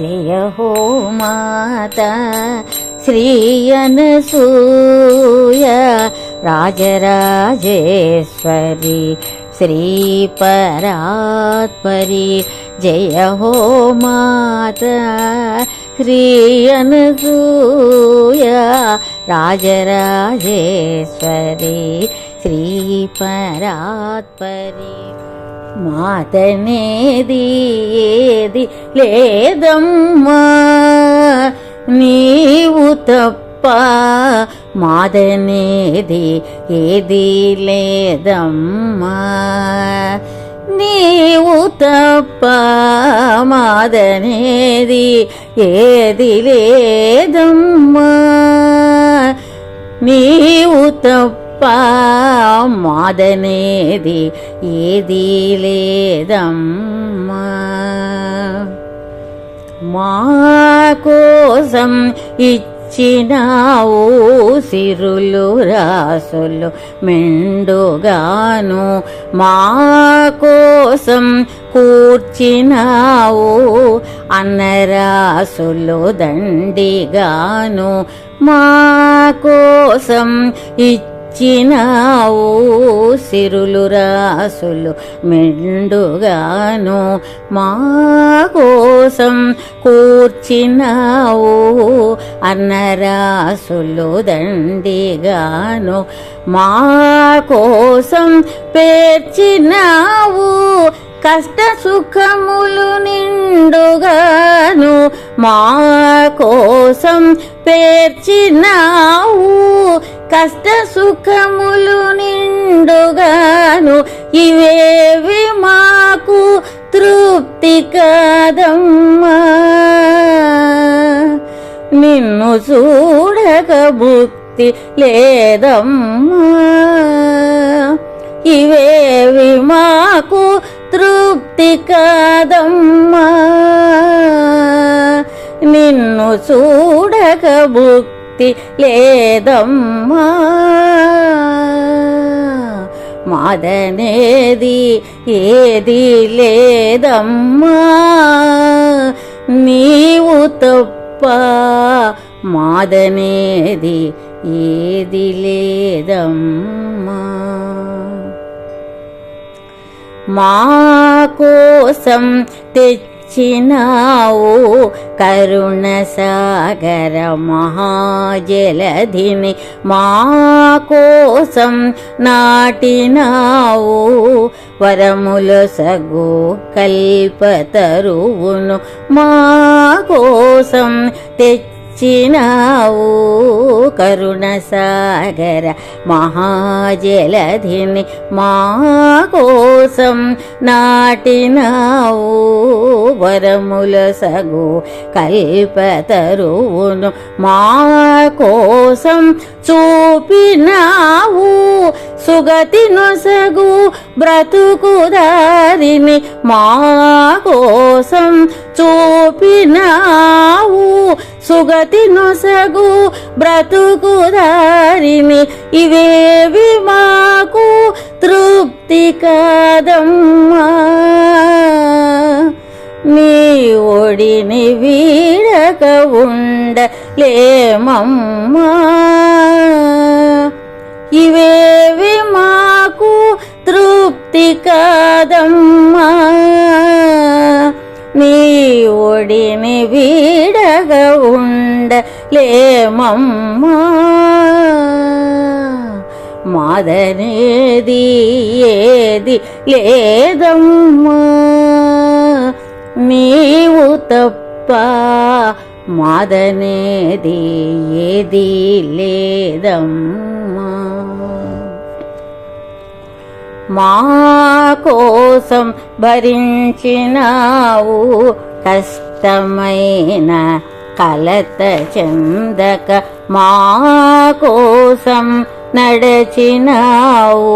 జయ హో మాత శ్రీ అనసూయ రాజరాజేశ్వరి శ్రీ పరాత్పరి జయ హో మాత శ్రీ అనసూయ రాజరాజేశ్వరి శ్రీ పరాత్పరి మాతనేది ఏది లేదమ్మా. నీవు తప్ప మాదనేది ఏది లేదమ్మా. నీవు తప్ప మాదనేది ఏది లేదమ్మా. నీవు తప్ప మాదనేది ఏది లేదమ్మా. మా కోసం ఇచ్చినావు సిరులు రాసులు మెండుగాను. మా కోసం కూర్చినావు అన్నరాసులు దండిగాను. మా కోసం ఇచ్చినావు సిరులు రాసులు మెండుగాను మా కోసం కూర్చినావు అన్నరాసులు దండిగాను మా కోసం పేర్చినావు కష్ట సుఖములు నిండుగాను మా కోసం పేర్చినావు కష్ట సుఖములు నిండుగాను ఇవేవి మాకు తృప్తి కాదమ్మా. నిన్ను చూడక భుక్తి లేదమ్మా. ఇవేవి మాకు తృప్తి కాదమ్మా. నిన్ను చూడక భుక్తి లేదమ్మా. మాదనేది ఏది లేదమ్మా. నీవు తప్ప మాదనేది ఏది లేదమ్మా. మా కోసం తెచ్చినావు. కరుణ సాగర మహాజలధిని మా కోసం నాటినావు. వరముల సగు కల్పతరువును మా కోసం తెచ్చి చినావు కరుణ సాగర మహాజలధిని మా కోసం నాటినావు వరముల సగు కల్పతరువును మా కోసం చూపినావు సుగతి నొసగు బ్రతుకు దారిని మా కోసం చూపినావు గతి నొసగు బ్రతుకు దారిని ఇవేవి మాకు తృప్తి కాదమ్మా. నీ ఒడిని వీడక ఉండలేమమ్మా. ఇవేవి మాకు తృప్తి కాదమ్మా. నీ ఒడిని వీడగ ఉండలేమమ్మా మాదనేది ఏది లేదమ్మా. నీవు తప్ప మాదనేది ఏది లేదమ్మా. మా కోసం భరించినావు కష్టమైన కలత చెందక మా కోసం నడచినావు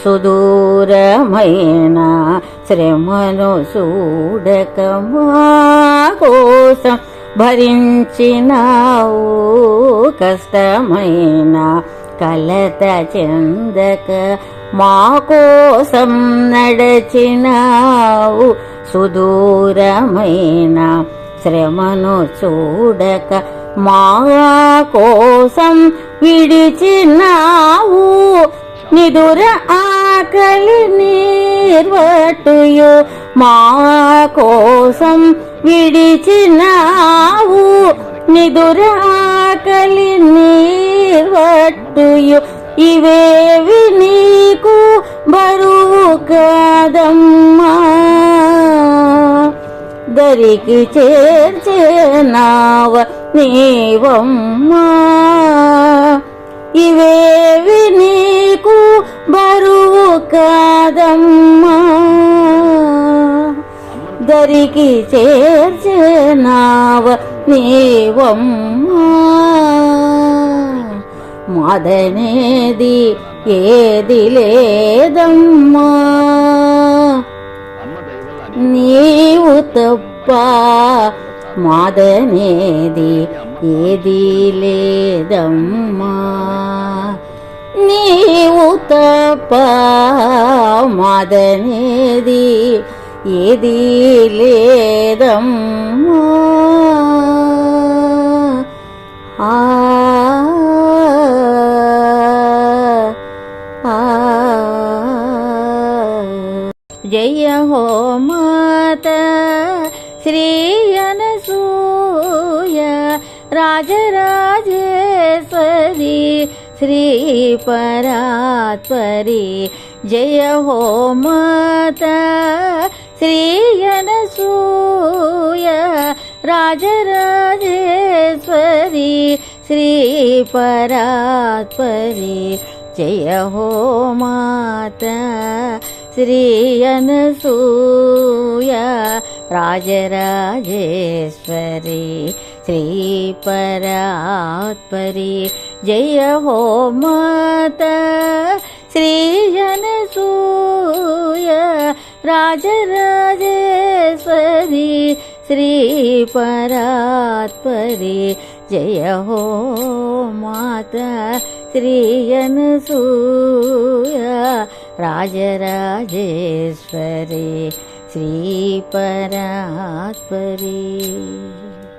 సుదూరమైన శ్రమను చూడక మా కోసం భరించినావు కష్టమైన కలత చెందక మా కోసం నడచినావు సుదూరమైన శ్రమను చూడక మా కోసం విడిచినావు. నిదుర ఆకలి నిర్వటుయు మా కోసం విడిచినావు. నిదుర ఆకలి నిర్వట్టుయు ఇవేవి నీకు బరువు కాదమ్మా. దరికి చేర్చేనావ నీవమ్మా. ఇవేవి నీకు బరువు కాదమ్మా. దరికి చేర్చేనావ నీవమ్మా. మదనేది ఏది లేదమ్మా. నీవు తప్ప మాదనేది ఏది లేదమ్మా. నీవు తప్ప మాదనేది ఏది లేదమ్మా. జయ హో మాత శ్రీ అనసూయ రాజరాజేశ్వరి శ్రీ పరాత్పరి జయ హో మాత శ్రీ అనసూయ రాజరాజేశ్వరి శ్రీ పరాత్పరి జయ హో మాత శ్రీయనసూయ రాజరాజేశ్వరి శ్రీ పరాత్పరి జయ హో మాత శ్రీయనసూయ రాజరాజేశ్వరి శ్రీ పరాత్పరి జయ హో మాత శ్రీ అనసూయ రాజరాజేశ్వరి శ్రీ పరాత్పరి